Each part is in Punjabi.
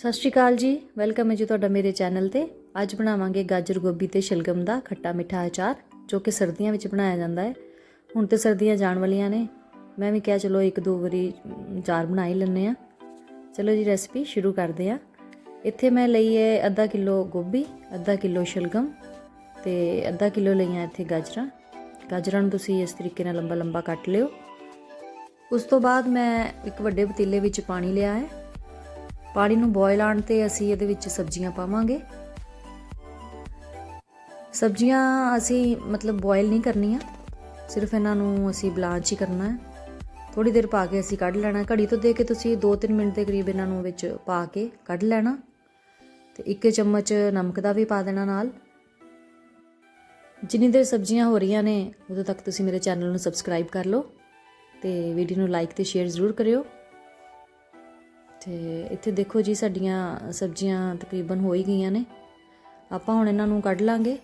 ਸਤਿ ਸ਼੍ਰੀ ਅਕਾਲ ਜੀ। ਵੈਲਕਮ ਹੈ ਜੀ ਤੁਹਾਡਾ ਮੇਰੇ ਚੈਨਲ ਤੇ। ਅੱਜ ਬਣਾਵਾਂਗੇ ਗਾਜਰ ਗੋਭੀ ਤੇ ਸ਼ਲਗਮ ਦਾ ਖੱਟਾ ਮਿੱਠਾ ਅਚਾਰ ਜੋ ਕਿ ਸਰਦੀਆਂ ਵਿੱਚ ਬਣਾਇਆ ਜਾਂਦਾ ਹੈ। ਹੁਣ ਤੇ ਸਰਦੀਆਂ ਜਾਣ ਵਾਲੀਆਂ ਨੇ। ਮੈਂ ਵੀ ਕਿਹਾ ਚਲੋ ਇੱਕ ਦੋ ਵਾਰੀ ਅਮ, ਅਚਾਰ ਬਣਾ ਹੀ ਲੈਂਦੇ ਆ ਚਲੋ ਜੀ ਰੈਸਪੀ ਸ਼ੁਰੂ ਕਰਦੇ ਆ ਇੱਥੇ ਮੈਂ ਲਈ ਹੈ ਅੱਧਾ ਕਿਲੋ ਗੋਭੀ ਅੱਧਾ ਕਿਲੋ ਸ਼ਲਗਮ ਤੇ ਅੱਧਾ ਕਿਲੋ ਲਈਆਂ ਇੱਥੇ ਗਾਜਰਾਂ। ਗਾਜਰਾਂ ਨੂੰ ਤੁਸੀਂ ਇਸ ਤਰੀਕੇ ਨਾਲ ਲੰਬਾ ਲੰਬਾ ਕੱਟ ਲਿਓ। ਉਸ ਤੋਂ ਬਾਅਦ ਮੈਂ ਇੱਕ ਵੱਡੇ ਪਤੀਲੇ ਵਿੱਚ ਪਾਣੀ ਲਿਆ ਹੈ। ਪਾਣੀ ਨੂੰ ਬੋਇਲ ਆਣ ਤੇ ਅਸੀਂ ਇਹਦੇ ਵਿੱਚ ਸਬਜ਼ੀਆਂ ਪਾਵਾਂਗੇ। ਸਬਜ਼ੀਆਂ ਅਸੀਂ ਮਤਲਬ ਬੋਇਲ ਨਹੀਂ ਕਰਨੀਆਂ, ਸਿਰਫ ਇਹਨਾਂ ਨੂੰ ਅਸੀਂ ਬਲਾਂਚ ਹੀ ਕਰਨਾ ਹੈ। ਥੋੜੀ ਦੇਰ ਪਾ ਕੇ ਅਸੀਂ ਕੱਢ ਲੈਣਾ, ਘੜੀ ਤੋਂ ਦੇ ਕੇ ਤੁਸੀਂ 2-3 ਮਿੰਟ ਦੇ ਕਰੀਬ ਇਹਨਾਂ ਨੂੰ ਵਿੱਚ ਪਾ ਕੇ ਕੱਢ ਲੈਣਾ। ਤੇ ਇੱਕ ਚਮਚ ਨਮਕ ਦਾ ਵੀ ਪਾ ਦੇਣਾ ਨਾਲ। ਜਿੰਨੀ ਦੇਰ ਸਬਜ਼ੀਆਂ ਹੋ ਰਹੀਆਂ ਨੇ, ਉਦੋਂ ਤੱਕ ਤੁਸੀਂ ਮੇਰੇ ਚੈਨਲ ਨੂੰ ਸਬਸਕ੍ਰਾਈਬ ਕਰ ਲਓ ਤੇ ਵੀਡੀਓ ਨੂੰ ਲਾਈਕ ਤੇ ਸ਼ੇਅਰ ਜ਼ਰੂਰ ਕਰਿਓ। ਤੇ ਇੱਥੇ ਦੇਖੋ ਜੀ ਸਾਡੀਆਂ ਸਬਜ਼ੀਆਂ ਤਕਰੀਬਨ ਹੋ ਹੀ ਗਈਆਂ ਨੇ। ਆਪਾਂ ਹੁਣ ਇਹਨਾਂ ਨੂੰ ਕੱਢ ਲਾਂਗੇ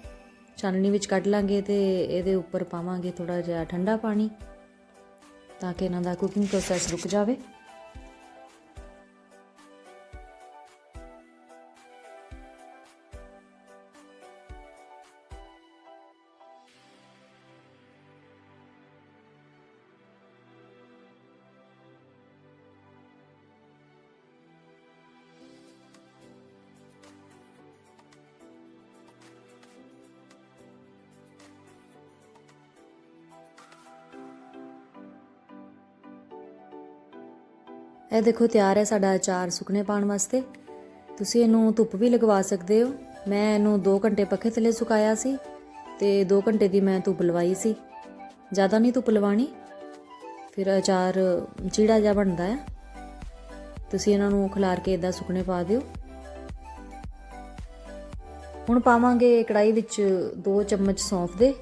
ਛਾਨਣੀ ਵਿੱਚ ਕੱਢ ਲਾਂਗੇ ਤੇ ਇਹਦੇ ਉੱਪਰ ਪਾਵਾਂਗੇ ਥੋੜਾ ਜਿਹਾ ਠੰਡਾ ਪਾਣੀ, ਤਾਂ ਕਿ ਇਹਨਾਂ ਦਾ ਕੁਕਿੰਗ ਪ੍ਰੋਸੈਸ ਰੁਕ ਜਾਵੇ। ਇਹ ਦੇਖੋ, ਤਿਆਰ ਹੈ ਸਾਡਾ ਅਚਾਰ ਸੁਕਣੇ ਪਾਉਣ ਵਾਸਤੇ। ਤੁਸੀਂ ਇਹਨੂੰ ਧੁੱਪ ਵੀ ਲਗਵਾ ਸਕਦੇ ਹੋ। ਮੈਂ ਇਹਨੂੰ 2 ਘੰਟੇ ਪੱਖੇ ਥੱਲੇ ਸੁਕਾਇਆ ਸੀ ਤੇ 2 ਘੰਟੇ ਦੀ ਮੈਂ ਧੁੱਪ ਲਵਾਈ ਸੀ। ਜ਼ਿਆਦਾ ਨਹੀਂ ਧੁੱਪ ਲਵਾਣੀ ਫਿਰ ਅਚਾਰ ਚੀੜਾ ਜਿਹਾ ਬਣਦਾ ਹੈ। ਤੁਸੀਂ ਇਹਨਾਂ ਨੂੰ ਖਿਲਾਰ ਕੇ ਇਦਾਂ ਸੁਕਣੇ ਪਾ ਦਿਓ। ਹੁਣ ਪਾਵਾਂਗੇ ਕੜਾਈ ਵਿੱਚ 2 ਚਮਚ ਸੌਂਫ ਦੇ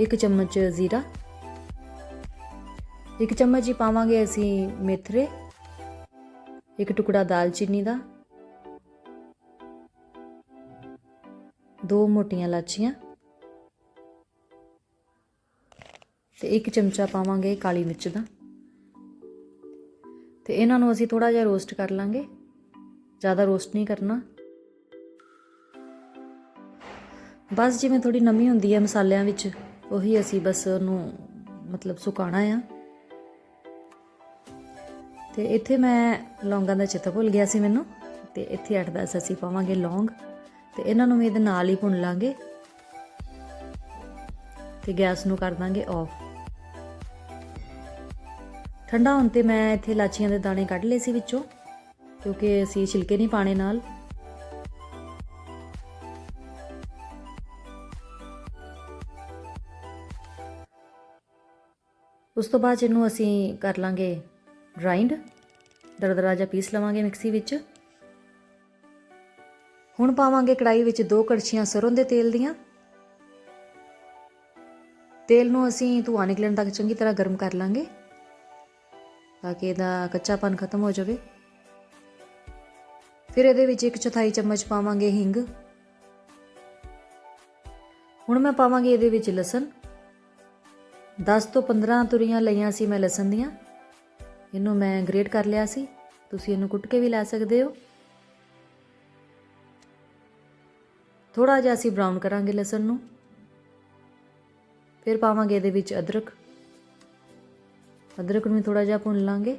1 ਚਮਚ ਜ਼ੀਰਾ। ਇੱਕ ਚਮਚ ਹੀ ਪਾਵਾਂਗੇ ਅਸੀਂ ਮੇਥਰੇ, ਇੱਕ ਟੁਕੜਾ ਦਾਲਚੀਨੀ ਦਾ, ਦੋ ਮੋਟੀਆਂ ਲਾਚੀਆਂ ਤੇ ਇੱਕ ਚਮਚਾ ਪਾਵਾਂਗੇ ਕਾਲੀ ਮਿਰਚ ਦਾ। ਤੇ ਇਹਨਾਂ ਨੂੰ ਅਸੀਂ ਥੋੜਾ ਜਿਹਾ ਰੋਸਟ ਕਰ ਲਾਂਗੇ। ਜ਼ਿਆਦਾ ਰੋਸਟ ਨਹੀਂ ਕਰਨਾ। ਬਸ ਜਿਵੇਂ ਥੋੜੀ ਨਮੀ ਹੁੰਦੀ ਹੈ ਮਸਾਲਿਆਂ ਵਿੱਚ, ਉਹੀ ਅਸੀਂ ਬਸ ਉਹਨੂੰ ਮਤਲਬ ਸੁਕਾਣਾ ਆ। ਤੇ ਇੱਥੇ ਮੈਂ ਲੌਂਗਾਂ ਦਾ ਚੇਤਾ ਭੁੱਲ ਗਿਆ ਸੀ ਮੈਨੂੰ ਤੇ ਇੱਥੇ 8-10 ਅਸੀਂ ਪਾਵਾਂਗੇ ਲੌਂਗ ਤੇ ਇਹਨਾਂ ਨੂੰ ਵੀ ਇਹਦੇ ਨਾਲ ਹੀ ਭੁੰਨ ਲਾਂਗੇ ਤੇ ਗੈਸ ਨੂੰ ਕਰ ਦਾਂਗੇ ਆਫ ਠੰਡਾ ਹੋਣ ਤੇ ਮੈਂ ਇੱਥੇ ਲਾਚੀਆਂ ਦੇ ਦਾਣੇ ਕੱਢ ਲਏ ਸੀ ਵਿੱਚੋਂ, ਕਿਉਂਕਿ ਅਸੀਂ ਛਿਲਕੇ ਨਹੀਂ ਪਾਣੇ ਨਾਲ। ਉਸ ਤੋਂ ਬਾਅਦ ਇਹਨੂੰ ਅਸੀਂ ਕਰ ਲਾਂਗੇ ਗ੍ਰਾਈਂਡ ਦਰਦਰਾ ਜਿਹਾ ਪੀਸ ਲਵਾਂਗੇ ਮਿਕਸੀ ਵਿੱਚ। ਹੁਣ ਪਾਵਾਂਗੇ ਕੜਾਈ ਵਿੱਚ ਦੋ ਕੜਛੀਆਂ ਸਰੋਂ ਦੇ ਤੇਲ ਦੀਆਂ। ਤੇਲ ਨੂੰ ਅਸੀਂ ਧੂਆਂ ਨਿਕਲਣ ਤੱਕ ਚੰਗੀ ਤਰ੍ਹਾਂ ਗਰਮ ਕਰ ਲਾਂਗੇ, ਤਾਂ ਕਿ ਇਹਦਾ ਕੱਚਾਪਨ ਖਤਮ ਹੋ ਜਾਵੇ। ਫਿਰ ਇਹਦੇ ਵਿੱਚ ਇੱਕ ਚੌਥਾਈ ਚਮਚ ਪਾਵਾਂਗੇ ਹਿੰਗ। ਹੁਣ ਮੈਂ ਪਾਵਾਂਗੀ ਇਹਦੇ ਵਿੱਚ ਲਸਣ। 10 ਤੋਂ 15 ਤੁਰੀਆਂ ਲਈਆਂ ਸੀ ਮੈਂ ਲਸਣ ਦੀਆਂ। ਇਹਨੂੰ ਮੈਂ ਗ੍ਰੇਟ ਕਰ ਲਿਆ ਸੀ। ਤੁਸੀਂ ਇਹਨੂੰ ਕੁੱਟ ਕੇ ਵੀ ਲੈ ਸਕਦੇ ਹੋ। ਥੋੜਾ ਜਿਹਾ ਅਸੀਂ ਬਰਾਊਨ ਕਰਾਂਗੇ ਲਸਣ ਨੂੰ। ਫਿਰ ਪਾਵਾਂਗੇ ਇਹਦੇ ਵਿੱਚ ਅਦਰਕ। ਅਦਰਕ ਨੂੰ ਥੋੜਾ ਜਿਹਾ ਭੁੰਨ ਲਾਂਗੇ।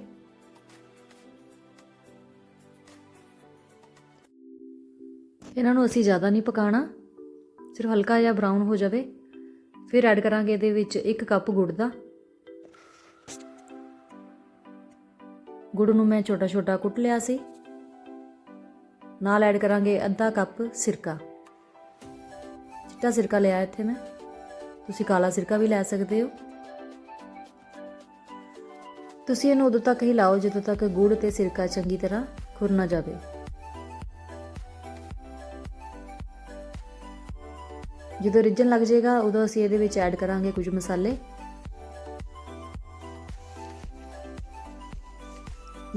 ਇਹਨਾਂ ਨੂੰ ਅਸੀਂ ਜ਼ਿਆਦਾ ਨਹੀਂ ਪਕਾਣਾ। ਸਿਰਫ ਹਲਕਾ ਜਿਹਾ ਬਰਾਊਨ ਹੋ ਜਾਵੇ। ਫਿਰ ਐਡ ਕਰਾਂਗੇ ਇਹਦੇ ਵਿੱਚ 1 ਕੱਪ ਗੁੜ ਦਾ। ਗੁੜ ਨੂੰ ਮੈਂ ਛੋਟਾ ਛੋਟਾ ਕੁੱਟ ਲਿਆ ਸੀ। ਨਾਲ ਐਡ ਕਰਾਂਗੇ ਅੱਧਾ ਕੱਪ ਸਿਰਕਾ। ਚਿੱਟਾ ਸਿਰਕਾ ਲਿਆ ਇੱਥੇ ਮੈਂ। ਤੁਸੀਂ ਕਾਲਾ ਸਿਰਕਾ ਵੀ ਲੈ ਸਕਦੇ ਹੋ। ਤੁਸੀਂ ਇਹਨੂੰ ਉਦੋਂ ਤੱਕ ਹਿਲਾਓ ਜਦੋਂ ਤੱਕ ਗੁੜ ਤੇ ਸਿਰਕਾ ਚੰਗੀ ਤਰ੍ਹਾਂ ਖੁਰ ਨਾ ਜਾਵੇ। ਜਦੋਂ ਰਿੱਝਣ ਲੱਗ ਜਾਏਗਾ, ਉਦੋਂ ਅਸੀਂ ਇਹਦੇ ਵਿੱਚ ਐਡ ਕਰਾਂਗੇ ਕੁਝ ਮਸਾਲੇ।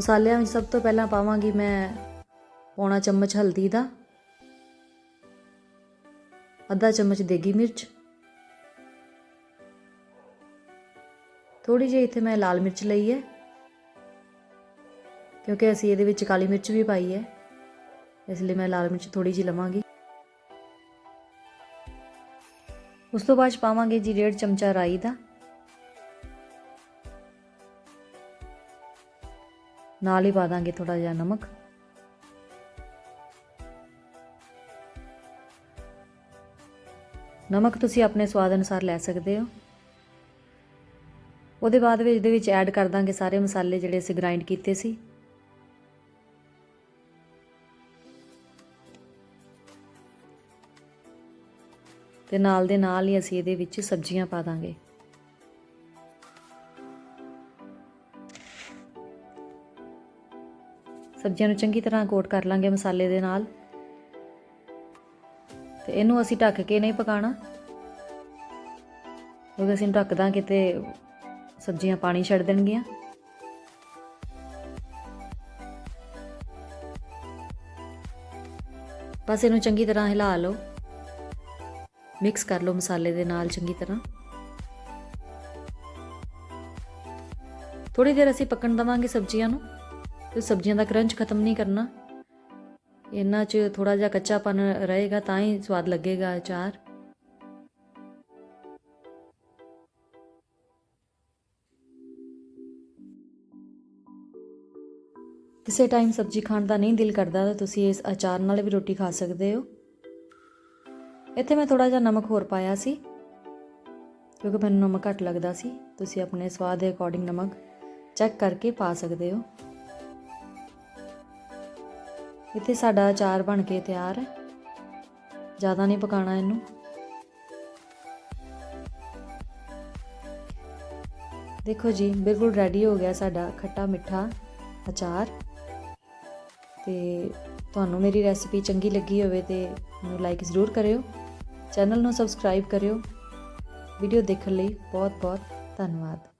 ਮਸਾਲਿਆਂ ਵਿੱਚ ਸਭ ਤੋਂ ਪਹਿਲਾਂ ਪਾਵਾਂਗੀ ਮੈਂ ਪੌਣਾ ਚਮਚ ਹਲਦੀ ਦਾ, ਅੱਧਾ ਚਮਚ ਦੇਗੀ ਮਿਰਚ ਥੋੜੀ ਜਿਹੀ ਇੱਥੇ ਮੈਂ ਲਾਲ ਮਿਰਚ ਲਈ ਹੈ, ਕਿਉਂਕਿ ਅਸੀਂ ਇਹਦੇ ਵਿੱਚ ਕਾਲੀ ਮਿਰਚ ਵੀ ਪਾਈ ਹੈ, ਇਸ ਲਈ ਮੈਂ ਲਾਲ ਮਿਰਚ ਥੋੜੀ ਜਿਹੀ ਲਵਾਂਗੀ। ਉਸ ਤੋਂ ਬਾਅਦ 'ਚ ਪਾਵਾਂਗੇ ਜੀ ਡੇਢ ਚਮਚਾ ਰਾਈ ਦਾ। ਨਾਲ ਹੀ ਪਾ ਦਾਂਗੇ ਥੋੜਾ ਜਿਹਾ ਨਮਕ। ਨਮਕ ਤੁਸੀਂ ਆਪਣੇ ਸਵਾਦ ਅਨੁਸਾਰ ਲੈ ਸਕਦੇ ਹੋ। ਉਹਦੇ ਬਾਅਦ ਵਿੱਚ ਇਹਦੇ ਵਿੱਚ ਐਡ ਕਰ ਦਾਂਗੇ ਸਾਰੇ ਮਸਾਲੇ ਜਿਹੜੇ ਅਸੀਂ ਗ੍ਰਾਈਂਡ ਕੀਤੇ ਸੀ। ਤੇ ਨਾਲ ਦੇ ਨਾਲ ਹੀ ਅਸੀਂ ਇਹਦੇ ਵਿੱਚ ਸਬਜ਼ੀਆਂ ਪਾ ਦਾਂਗੇ। ਸਬਜ਼ੀਆਂ ਨੂੰ ਚੰਗੀ ਤਰ੍ਹਾਂ ਕੋਟ ਕਰ ਲਾਂਗੇ ਮਸਾਲੇ ਦੇ ਨਾਲ। ਤੇ ਇਹਨੂੰ ਅਸੀਂ ਢੱਕ ਕੇ ਨਹੀਂ ਪਕਾਣਾ। ਕਿਉਂਕਿ ਅਸੀਂ ਢੱਕ ਦਾਂਗੇ ਤੇ ਸਬਜ਼ੀਆਂ ਪਾਣੀ ਛੱਡ ਦੇਣਗੀਆਂ। ਬਸ ਇਹਨੂੰ ਚੰਗੀ ਤਰ੍ਹਾਂ ਹਿਲਾ ਲਓ। ਮਿਕਸ ਕਰ ਲਓ ਮਸਾਲੇ ਦੇ ਨਾਲ ਚੰਗੀ ਤਰ੍ਹਾਂ। ਥੋੜੀ ਦੇਰ ਅਸੀਂ ਪੱਕਣ ਦਵਾਂਗੇ ਸਬਜ਼ੀਆਂ ਨੂੰ। ਤੇ ਸਬਜ਼ੀਆਂ ਦਾ ਕਰੰਚ ਖਤਮ ਨਹੀਂ ਕਰਨਾ। ਇਹਨਾਂ 'ਚ ਥੋੜਾ ਜਿਹਾ ਕੱਚਾਪਨ ਰਹੇਗਾ, ਤਾਂ ਹੀ ਸਵਾਦ ਲੱਗੇਗਾ ਅਚਾਰ। ਕਿਸੇ ਟਾਈਮ ਸਬਜ਼ੀ ਖਾਣ ਦਾ ਨਹੀਂ ਦਿਲ ਕਰਦਾ, ਤਾਂ ਤੁਸੀਂ ਇਸ ਅਚਾਰ ਨਾਲ ਵੀ ਰੋਟੀ ਖਾ ਸਕਦੇ ਹੋ। ਇੱਥੇ ਮੈਂ ਥੋੜਾ ਜਿਹਾ ਨਮਕ ਹੋਰ ਪਾਇਆ ਸੀ, ਕਿਉਂਕਿ ਮੈਨੂੰ ਨਮਕ ਘੱਟ ਲੱਗਦਾ ਸੀ। ਤੁਸੀਂ ਆਪਣੇ ਸਵਾਦ ਦੇ ਅਕੋਰਡਿੰਗ ਨਮਕ ਚੈੱਕ ਕਰਕੇ ਪਾ ਸਕਦੇ ਹੋ। ਇੱਥੇ ਸਾਡਾ ਅਚਾਰ ਬਣ ਕੇ ਤਿਆਰ ਹੈ। ਜ਼ਿਆਦਾ ਨਹੀਂ ਪਕਾਣਾ ਇਹਨੂੰ। ਦੇਖੋ ਜੀ, ਬਿਲਕੁਲ ਰੈਡੀ ਹੋ ਗਿਆ ਸਾਡਾ ਖੱਟਾ ਮਿੱਠਾ ਅਚਾਰ। ਤੇ ਤੁਹਾਨੂੰ ਮੇਰੀ ਰੈਸਪੀ ਚੰਗੀ ਲੱਗੀ ਹੋਵੇ ਤੇ ਮੈਨੂੰ ਲਾਈਕ ਜ਼ਰੂਰ ਕਰਿਓ। ਚੈਨਲ ਨੂੰ ਸਬਸਕ੍ਰਾਈਬ ਕਰਿਓ। ਵੀਡੀਓ ਦੇਖਣ ਲਈ ਬਹੁਤ ਬਹੁਤ ਧੰਨਵਾਦ।